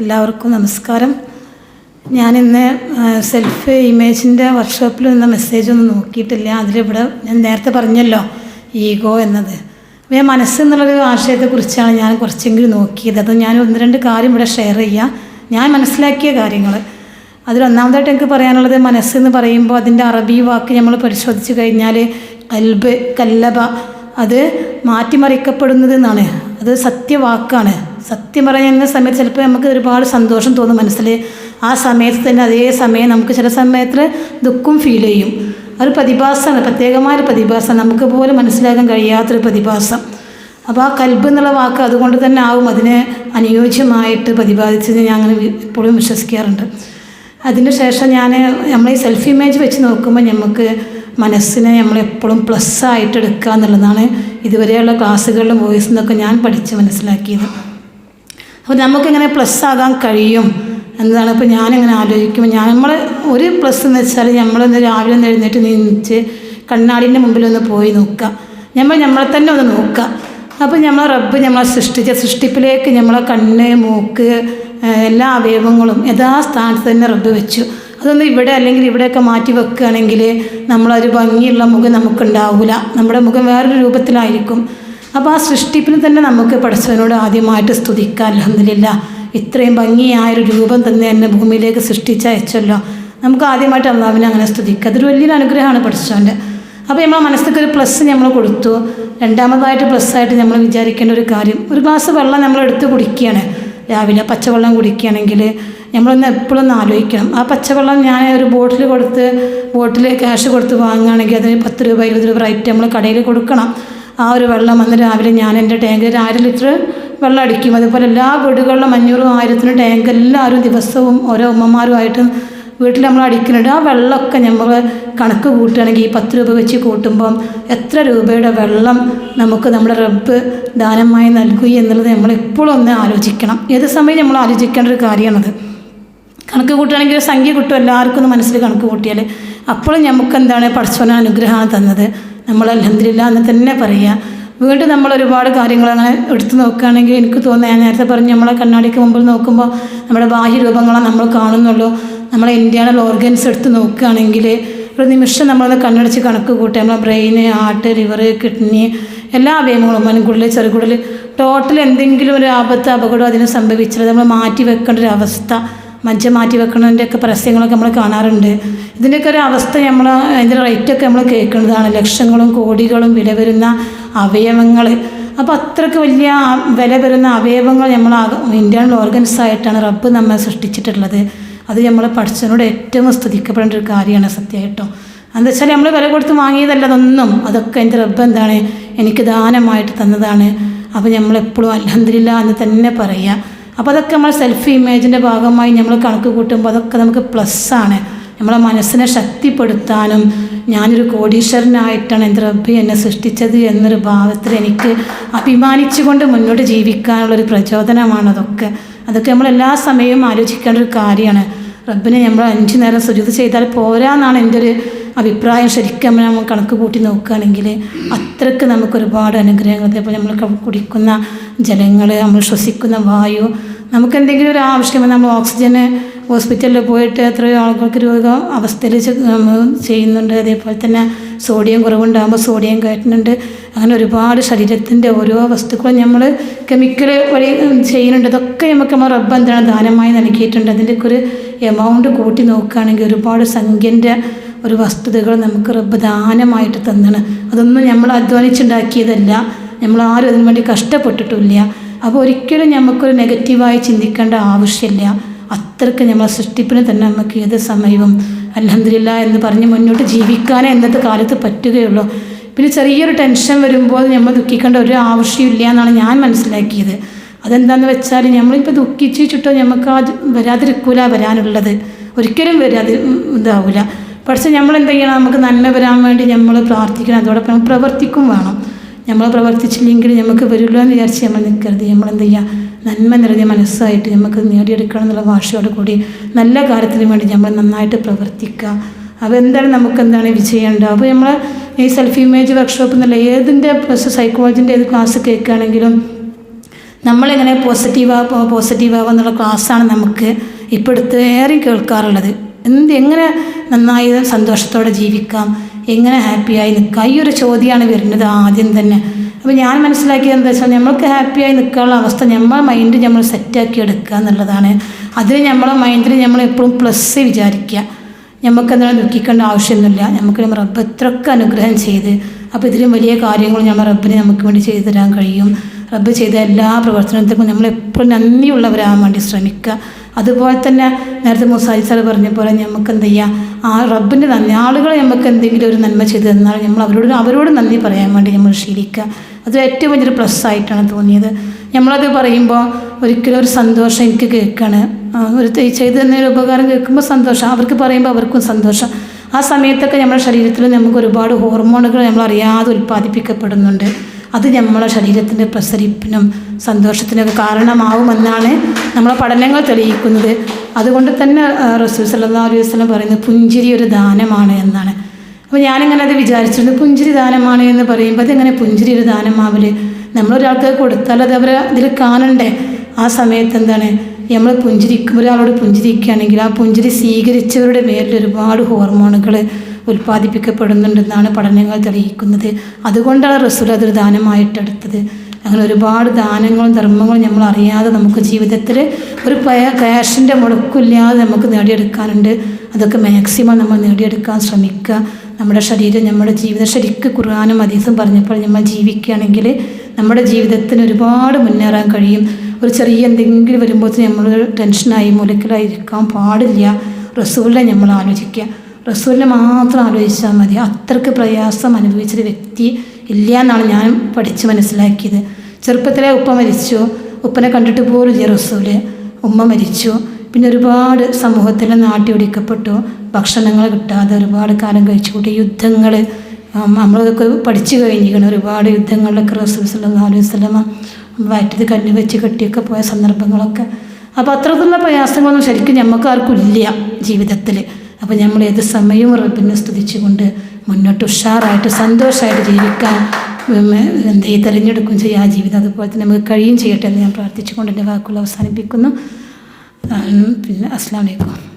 എല്ലാവർക്കും നമസ്കാരം. ഞാൻ ഇന്ന് സെൽഫ് ഇമേജിന്റെ വർക്ക്ഷോപ്പിൽ നിന്ന മെസ്സേജ് ഒന്നും നോക്കിയിട്ടില്ല. അതിലിവിടെ ഞാൻ നേരത്തെ പറഞ്ഞല്ലോ ഈഗോ എന്നത്. അപ്പോൾ ഞാൻ മനസ്സ് എന്നുള്ളൊരു ആശയത്തെക്കുറിച്ചാണ് ഞാൻ കുറച്ചെങ്കിലും നോക്കിയത്. അത് ഞാൻ ഒന്ന് രണ്ട് കാര്യം ഇവിടെ ഷെയർ ചെയ്യാം. ഞാൻ മനസ്സിലാക്കിയ കാര്യങ്ങൾ. അതിലൊന്നാമതായിട്ട് എനിക്ക് പറയാനുള്ളത് മനസ്സെന്ന് പറയുമ്പോൾ അതിന്റെ അറബി വാക്ക് നമ്മൾ പരിശോധിച്ച് കഴിഞ്ഞാൽ കൽബ് കല്ലബ അത് മാറ്റിമറിക്കപ്പെടുന്നത് എന്നാണ്. അത് സത്യവാക്കാണ്. സത്യം പറയുന്ന സമയത്ത് ചിലപ്പോൾ നമുക്ക് ഒരുപാട് സന്തോഷം തോന്നും മനസ്സിൽ. ആ സമയത്ത് തന്നെ അതേ സമയം നമുക്ക് ചില സമയത്ത് ദുഃഖം ഫീൽ ചെയ്യും. ഒരു പ്രതിഭാസമാണ്. പ്രത്യേകമായൊരു പ്രതിഭാസം. നമുക്ക് പോലും മനസ്സിലാക്കാൻ കഴിയാത്തൊരു പ്രതിഭാസം. അപ്പോൾ ആ കൽബ് എന്നുള്ള വാക്ക് അതുകൊണ്ട് തന്നെ ആവും. അതിനെ അനുയോജ്യമായിട്ട് പ്രതിപാദിച്ചത് ഞാൻ അങ്ങനെ എപ്പോഴും വിശ്വസിക്കാറുണ്ട്. അതിന് ശേഷം ഞാൻ നമ്മൾ ഈ സെൽഫ് ഇമേജ് വെച്ച് നോക്കുമ്പോൾ നമുക്ക് മനസ്സിനെ നമ്മളെപ്പോഴും പ്ലസ് ആയിട്ട് എടുക്കുക എന്നുള്ളതാണ് ഇതുവരെയുള്ള ക്ലാസ്സുകളിലും വോയിസ് എന്നൊക്കെ ഞാൻ പഠിച്ച് മനസ്സിലാക്കിയത്. അപ്പോൾ നമുക്കിങ്ങനെ പ്ലസ് ആകാൻ കഴിയും എന്നതാണ് ഇപ്പോൾ ഞാനിങ്ങനെ ആലോചിക്കുമ്പോൾ ഞാൻ നമ്മൾ ഒരു പ്ലസ് എന്ന് വെച്ചാൽ നമ്മളൊന്ന് രാവിലെ ഒന്ന് എഴുന്നേറ്റ് നീച്ച് കണ്ണാടിന്റെ മുമ്പിൽ ഒന്ന് പോയി നോക്കുക നമ്മൾ നമ്മളെ തന്നെ ഒന്ന് നോക്കുക അപ്പോൾ നമ്മളെ റബ്ബ് നമ്മളെ സൃഷ്ടിച്ച സൃഷ്ടിപ്പിലേക്ക് നമ്മളെ കണ്ണ് മൂക്ക് എല്ലാ അവയവങ്ങളും യഥാസ്ഥാനത്ത് തന്നെ റബ്ബ് വെച്ചു. അതൊന്നും ഇവിടെ അല്ലെങ്കിൽ ഇവിടെയൊക്കെ മാറ്റി വെക്കുകയാണെങ്കിൽ നമ്മളൊരു ഭംഗിയുള്ള മുഖം നമുക്കുണ്ടാവില്ല നമ്മുടെ മുഖം വേറൊരു രൂപത്തിലായിരിക്കും. അപ്പോൾ ആ സൃഷ്ടിപ്പിന് തന്നെ നമുക്ക് പഠിച്ചവനോട് ആദ്യമായിട്ട് സ്തുതിക്കാം. അലഹമില്ല ഇത്രയും ഭംഗിയായൊരു രൂപം തന്നെ എന്നെ ഭൂമിയിലേക്ക് സൃഷ്ടിച്ചയച്ചല്ലോ നമുക്ക് ആദ്യമായിട്ട് അള്ളാവിനെ അങ്ങനെ സ്തുതിക്കുക അതൊരു വലിയൊരു അനുഗ്രഹമാണ് പഠിച്ചവന്റെ അപ്പോൾ നമ്മളെ മനസ്സിലേക്ക് ഒരു പ്ലസ് നമ്മൾ കൊടുത്തു. രണ്ടാമതായിട്ട് പ്ലസ് ആയിട്ട് നമ്മൾ വിചാരിക്കേണ്ട ഒരു കാര്യം ഒരു ഗ്ലാസ് വെള്ളം നമ്മൾ എടുത്ത് കുടിക്കുകയാണ്. രാവിലെ പച്ചവെള്ളം കുടിക്കുകയാണെങ്കിൽ നമ്മളൊന്ന് എപ്പോഴും ഒന്ന് ആലോചിക്കണം. ആ പച്ചവെള്ളം ഞാൻ ഒരു ബോട്ടിൽ കൊടുത്ത് ബോട്ടിൽ ക്യാഷ് കൊടുത്ത് വാങ്ങുകയാണെങ്കിൽ അതിന് പത്ത് രൂപ ഇരുപത് രൂപ റേറ്റ് നമ്മൾ കടയിൽ കൊടുക്കണം. ആ ഒരു വെള്ളം വന്ന് രാവിലെ ഞാൻ എന്റെ ടാങ്കിൽ ആയിരം ലിറ്റർ വെള്ളം അടിക്കും. അതുപോലെ എല്ലാ വീടുകളിലും അഞ്ഞൂറും ആയിരത്തിനും ടാങ്ക് എല്ലാവരും ദിവസവും ഓരോ ഉമ്മമാരുമായിട്ട് വീട്ടിൽ നമ്മൾ അടിക്കുന്നുണ്ട്. ആ വെള്ളമൊക്കെ നമ്മൾ കണക്ക് കൂട്ടുകയാണെങ്കിൽ ഈ പത്ത് രൂപ വെച്ച് കൂട്ടുമ്പം എത്ര രൂപയുടെ വെള്ളം നമുക്ക് നമ്മുടെ റബ്ബ് ദാനമായി നൽകുക എന്നുള്ളത് നമ്മൾ എപ്പോഴും ഒന്ന് ആലോചിക്കണം. ഏത് സമയം നമ്മൾ ആലോചിക്കേണ്ട ഒരു കാര്യമാണത്? കണക്ക് കൂട്ടുകയാണെങ്കിൽ ഒരു സംഖ്യ കിട്ടും. എല്ലാവർക്കും ഒന്ന് മനസ്സിൽ കണക്ക് കൂട്ടിയാൽ. അപ്പോഴും നമുക്ക് എന്താണ് പഠിച്ചവന അനുഗ്രഹമാണ് തന്നത്. നമ്മൾ അലഹദില്ല എന്ന് തന്നെ പറയുക വീണ്ടും നമ്മൾ ഒരുപാട് കാര്യങ്ങൾ അങ്ങനെ എടുത്തു നോക്കുകയാണെങ്കിൽ എനിക്ക് തോന്നുന്നത് ഞാൻ നേരത്തെ പറഞ്ഞു നമ്മളെ കണ്ണാടിക്ക് മുമ്പിൽ നോക്കുമ്പോൾ നമ്മുടെ ബാഹ്യ രൂപങ്ങളെ നമ്മൾ കാണുന്നുള്ളൂ. നമ്മളെ ഇന്റേണൽ ഓർഗൻസ് എടുത്ത് നോക്കുകയാണെങ്കിൽ ഒരു നിമിഷം നമ്മളത് കണ്ണടച്ച് കണക്ക് കൂട്ടുക നമ്മളെ ബ്രെയിന് ഹാർട്ട് ലിവർ കിഡ്നി എല്ലാ അവയവങ്ങളും മനുകുടൽ ചെറുകുടൽ ടോട്ടൽ എന്തെങ്കിലും ഒരു ആപത്ത് അപകടം അതിന് സംഭവിച്ചാൽ നമ്മൾ മാറ്റി വെക്കേണ്ട ഒരു അവസ്ഥ. മജ്ജ മാറ്റി വെക്കണതിന്റെയൊക്കെ പരസ്യങ്ങളൊക്കെ നമ്മൾ കാണാറുണ്ട്. ഇതിന്റെയൊക്കെ ഒരു അവസ്ഥ നമ്മൾ അതിന്റെ റേറ്റൊക്കെ നമ്മൾ കേൾക്കുന്നതാണ്. ലക്ഷങ്ങളും കോടികളും വില വരുന്ന അവയവങ്ങൾ. അപ്പോൾ അത്രയ്ക്ക് വലിയ വില വരുന്ന അവയവങ്ങൾ നമ്മൾ ഇന്റേണൽ ഓർഗൻസ് ആയിട്ടാണ് റബ്ബ് നമ്മെ സൃഷ്ടിച്ചിട്ടുള്ളത്. അത് നമ്മൾ പഠിച്ചതിനോട് ഏറ്റവും സ്തുതിക്കപ്പെടേണ്ട ഒരു കാര്യമാണ് സത്യമായിട്ടോ എന്താ വെച്ചാൽ നമ്മൾ വില കൊടുത്ത് വാങ്ങിയതല്ല അതൊന്നും. അതൊക്കെ എന്റെ റബ്ബ് എന്താണ്? എനിക്ക് ദാനമായിട്ട് തന്നതാണ്. അപ്പോൾ നമ്മളെപ്പോഴും അലഹദില്ല എന്ന് തന്നെ പറയുക അപ്പോൾ അതൊക്കെ നമ്മൾ സെൽഫ് ഇമേജിന്റെ ഭാഗമായി നമ്മൾ കണക്ക് കൂട്ടുമ്പോൾ അതൊക്കെ നമുക്ക് പ്ലസ്സാണ് നമ്മളെ മനസ്സിനെ ശക്തിപ്പെടുത്താനും ഞാനൊരു കോടീശ്വരനായിട്ടാണ് എന്റെ റബ്ബി എന്നെ സൃഷ്ടിച്ചത് എന്നൊരു ഭാവത്തിൽ എനിക്ക് അഭിമാനിച്ചുകൊണ്ട് മുന്നോട്ട് ജീവിക്കാനുള്ളൊരു പ്രചോദനമാണ് അതൊക്കെ. അതൊക്കെ നമ്മൾ എല്ലാ സമയവും ആലോചിക്കേണ്ട ഒരു കാര്യമാണ്. റബ്ബിനെ നമ്മൾ അഞ്ചു നേരം സുജൂത് ചെയ്താൽ പോരാന്നാണ് എന്റെ ഒരു അഭിപ്രായം. ശരിക്കും നമ്മൾ കണക്ക് കൂട്ടി നോക്കുകയാണെങ്കിൽ അത്രയ്ക്ക് നമുക്ക് ഒരുപാട് അനുഗ്രഹങ്ങൾ. അതേപോലെ നമ്മൾ കുടിക്കുന്ന ജലങ്ങൾ നമ്മൾ ശ്വസിക്കുന്ന വായു നമുക്ക് എന്തെങ്കിലും ഒരു ആവശ്യം നമ്മൾ ഓക്സിജൻ ഹോസ്പിറ്റലിൽ പോയിട്ട് എത്രയോ ആളുകൾക്ക് രോഗ അവസ്ഥയിൽ ചെയ്യുന്നുണ്ട്. അതേപോലെ തന്നെ സോഡിയം കുറവുണ്ടാകുമ്പോൾ സോഡിയം കയറ്റുന്നുണ്ട്. അങ്ങനെ ഒരുപാട് ശരീരത്തിന്റെ ഓരോ വസ്തുക്കളും നമ്മൾ കെമിക്കൽ വഴി ചെയ്യുന്നുണ്ട്. ഇതൊക്കെ നമുക്ക് നമ്മൾ റബ്ബ് ദാനമായി നൽകിയിട്ടുണ്ട്. അതിന്റെയൊക്കെ ഒരു എമൗണ്ട് കൂട്ടി നോക്കുകയാണെങ്കിൽ ഒരുപാട് സംഖ്യന്റെ ഒരു വസ്തുതകൾ നമുക്ക് റബ്ബ് ദാനമായിട്ട് തന്നാണ്. അതൊന്നും നമ്മൾ അധ്വാനിച്ചുണ്ടാക്കിയതല്ല. നമ്മൾ ആരും അതിനു വേണ്ടി കഷ്ടപ്പെട്ടിട്ടില്ല അപ്പോൾ ഒരിക്കലും നമുക്കൊരു നെഗറ്റീവായി ചിന്തിക്കേണ്ട ആവശ്യമില്ല. അത്രയ്ക്ക് നമ്മൾ സൃഷ്ടിപ്പിന് തന്നെ നമുക്ക് ഏത് സമയവും അലഹദില്ല എന്ന് പറഞ്ഞ് മുന്നോട്ട് ജീവിക്കാനേ ഇന്നത്തെ കാലത്ത് പറ്റുകയുള്ളൂ. പിന്നെ ചെറിയൊരു ടെൻഷൻ വരുമ്പോൾ നമ്മൾ ദുഃഖിക്കേണ്ട ഒരു ആവശ്യമില്ല എന്നാണ് ഞാൻ മനസ്സിലാക്കിയത്. അതെന്താണെന്ന് വെച്ചാൽ നമ്മളിപ്പോൾ ദുഃഖിച്ച് ചുട്ടോ നമുക്ക് ആ വരാതിരിക്കൂല വരാനുള്ളത്. ഒരിക്കലും വരാതി ഇതാവില്ല പക്ഷെ നമ്മൾ എന്ത് ചെയ്യണം നമുക്ക് നന്മ വരാൻ വേണ്ടി നമ്മൾ പ്രാർത്ഥിക്കണം. അതോടൊപ്പം പ്രവർത്തിക്കും വേണം. നമ്മൾ പ്രവർത്തിച്ചില്ലെങ്കിൽ നമുക്ക് വരില്ല എന്ന് വിചാരിച്ച് നമ്മൾ നിൽക്കരുത് നമ്മൾ എന്ത് ചെയ്യുക നന്മ നിറഞ്ഞ മനസ്സായിട്ട് നമുക്ക് നേടിയെടുക്കണം എന്നുള്ള വാശയോട് കൂടി നല്ല കാര്യത്തിന് വേണ്ടി നമ്മൾ നന്നായിട്ട് പ്രവർത്തിക്കുക അപ്പോൾ എന്താണ് നമുക്ക് എന്താണ് വിജയമുണ്ടാവുക അപ്പോൾ നമ്മൾ ഈ സെൽഫ് ഇമേജ് വർക്ക്ഷോപ്പ് എന്നല്ല ഏതിന്റെ സൈക്കോളജിന്റെ ഏത് ക്ലാസ് കേൾക്കുകയാണെങ്കിലും നമ്മളെങ്ങനെ പോസിറ്റീവ് പോസിറ്റീവ് ആവുക എന്നുള്ള ക്ലാസ്സാണ് നമുക്ക് ഇപ്പോൾ എടുത്ത് ഏറെ കേൾക്കാറുള്ളത്. എന്ത് എങ്ങനെ നന്നായി സന്തോഷത്തോടെ ജീവിക്കാം? എങ്ങനെ ഹാപ്പിയായി നിൽക്കുക? ഈ ഒരു ചോദ്യമാണ് വരുന്നത് ആദ്യം തന്നെ. അപ്പോൾ ഞാൻ മനസ്സിലാക്കിയത് എന്താ വെച്ചാൽ നമ്മൾക്ക് ഹാപ്പിയായി നിൽക്കാനുള്ള അവസ്ഥ നമ്മളെ മൈൻഡ് നമ്മൾ സെറ്റാക്കി എടുക്കുക എന്നുള്ളതാണ്. അതിന് നമ്മളെ മൈൻഡിൽ നമ്മൾ എപ്പോഴും പ്ലസ് വിചാരിക്കുക. നമുക്ക് എന്താണ് ദുഃഖിക്കേണ്ട ആവശ്യമൊന്നുമില്ല. നമുക്ക് നമ്മൾ റബ്ബ് എത്രയൊക്കെ അനുഗ്രഹം ചെയ്ത് അപ്പോൾ ഇതിലും വലിയ കാര്യങ്ങൾ നമ്മൾ റബ്ബിന് നമുക്ക് വേണ്ടി ചെയ്തു തരാൻ കഴിയും. റബ്ബ് ചെയ്ത എല്ലാ പ്രവർത്തനത്തിനും നമ്മൾ എപ്പോഴും നന്ദിയുള്ളവരാകാൻ വേണ്ടി ശ്രമിക്കുക. അതുപോലെ തന്നെ നേരത്തെ മുസാരി സാർ പറഞ്ഞ പോലെ നമുക്ക് എന്ത് ചെയ്യാം? ആ റബ്ബിന്റെ നന്ദി ആളുകളെ നമുക്ക് എന്തെങ്കിലും ഒരു നന്മ ചെയ്തു തന്നാൽ നമ്മൾ അവരോട് അവരോട് നന്ദി പറയാൻ വേണ്ടി നമ്മൾ ശീലിക്കുക. അത് ഏറ്റവും വലിയൊരു പ്ലസ് ആയിട്ടാണ് തോന്നിയത്. നമ്മളത് പറയുമ്പോൾ ഒരിക്കലും ഒരു സന്തോഷം എനിക്ക് കേൾക്കുകയാണ് ഒരു ചെയ്തു ചെയ്തു തന്നൊരു ഉപകാരം കേൾക്കുമ്പോൾ സന്തോഷം അവർക്ക് പറയുമ്പോൾ അവർക്കും സന്തോഷം. ആ സമയത്തൊക്കെ നമ്മുടെ ശരീരത്തിൽ നമുക്ക് ഒരുപാട് ഹോർമോണുകൾ നമ്മൾ അറിയാതെ ഉൽപ്പാദിപ്പിക്കപ്പെടുന്നുണ്ട്. അത് നമ്മളെ ശരീരത്തിന്റെ പ്രസരിപ്പിനും സന്തോഷത്തിനൊക്കെ കാരണമാവുമെന്നാണ് നമ്മളെ പഠനങ്ങൾ തെളിയിക്കുന്നത്. അതുകൊണ്ട് തന്നെ റസൂൽ സല്ലാ അലൈഹി വസ്ലം പറയുന്നത് പുഞ്ചിരി ഒരു ദാനമാണ് എന്നാണ്. അപ്പോൾ ഞാനിങ്ങനെ അത് വിചാരിച്ചിട്ടുണ്ട് പുഞ്ചിരി ദാനമാണ് എന്ന് പറയുമ്പോൾ അതെങ്ങനെ പുഞ്ചിരി ഒരു ദാനമാവൽ നമ്മളൊരാൾക്ക് കൊടുത്താൽ അത് അവർ ഇതിൽ കാണണ്ടേ? ആ സമയത്ത് എന്താണ്? നമ്മൾ പുഞ്ചിരിക്കും ഒരാളോട് പുഞ്ചിരിക്കുകയാണെങ്കിൽ ആ പുഞ്ചിരി സ്വീകരിച്ചവരുടെ മേലിൽ ഒരുപാട് ഹോർമോണുകൾ ഉൽപ്പാദിപ്പിക്കപ്പെടുന്നുണ്ടെന്നാണ് പഠനങ്ങൾ തെളിയിക്കുന്നത്. അതുകൊണ്ടാണ് റസൂൽ അതൊരു ദാനമായിട്ടെടുത്തത് അങ്ങനെ ഒരുപാട് ദാനങ്ങളും ധർമ്മങ്ങളും നമ്മൾ അറിയാതെ നമുക്ക് ജീവിതത്തിൽ ഒരു ക്യാഷിന്റെ മുടക്കില്ലാതെ നമുക്ക് നേടിയെടുക്കാനുണ്ട്. അതൊക്കെ മാക്സിമം നമ്മൾ നേടിയെടുക്കാൻ ശ്രമിക്കുക. നമ്മുടെ ശരീരം നമ്മുടെ ജീവിതം ശരിക്ക് ഖുർആാനും ഹദീസും പറഞ്ഞപ്പോൾ നമ്മൾ ജീവിക്കുകയാണെങ്കിൽ നമ്മുടെ ജീവിതത്തിന് ഒരുപാട് മുന്നേറാൻ കഴിയും. ഒരു ചെറിയ എന്തെങ്കിലും വരുമ്പോൾ നമ്മൾ ടെൻഷനായി മുലക്കലായി ഇരിക്കാൻ പാടില്ല. റസൂലിനെ നമ്മൾ ആലോചിക്കുക. റസൂലിനെ മാത്രം ആലോചിച്ചാൽ മതി. അത്രയ്ക്ക് പ്രയാസം അനുഭവിച്ചൊരു വ്യക്തി ഇല്ല എന്നാണ് ഞാൻ പഠിച്ച് മനസ്സിലാക്കിയത്. ചെറുപ്പത്തിലെ ഉപ്പ മരിച്ചു. ഉപ്പനെ കണ്ടിട്ട് പോലും ഇല്ല റസൂൽ. ഉമ്മ മരിച്ചു. പിന്നെ ഒരുപാട് സമൂഹത്തിൽ നാട്ടി ഒടിക്കപ്പെട്ടു ഭക്ഷണങ്ങൾ കിട്ടാതെ ഒരുപാട് കാലം കഴിച്ചു കൂട്ടി യുദ്ധങ്ങൾ. നമ്മളതൊക്കെ പഠിച്ചു കഴിഞ്ഞിരിക്കണം ഒരുപാട് യുദ്ധങ്ങളിലൊക്കെ റസൂൽ സല്ലല്ലാഹു അലൈഹി സ്വലമ വയറ്റത് കല്ല് വെച്ച് കെട്ടിയൊക്കെ പോയ സന്ദർഭങ്ങളൊക്കെ. അപ്പോൾ അത്രത്തുള്ള പ്രയാസങ്ങളൊന്നും ശരിക്കും നമുക്കാർക്കും ഇല്ല ജീവിതത്തിൽ അപ്പോൾ നമ്മൾ ഏത് സമയവും റബ്ബിനെ സ്തുതിച്ചുകൊണ്ട് മുന്നോട്ട് ഉഷാറായിട്ട് സന്തോഷമായിട്ട് ജീവിക്കാൻ എന്ത് തിരഞ്ഞെടുക്കും ചെയ്യുക ആ ജീവിതം അതുപോലെ തന്നെ നമുക്ക് കഴിയും ചെയ്യട്ടെ എന്ന് ഞാൻ പ്രാർത്ഥിച്ചുകൊണ്ട് എന്റെ വാക്കുകൾ അവസാനിപ്പിക്കുന്നു. പിന്നെ അസ്സാം വലൈക്കും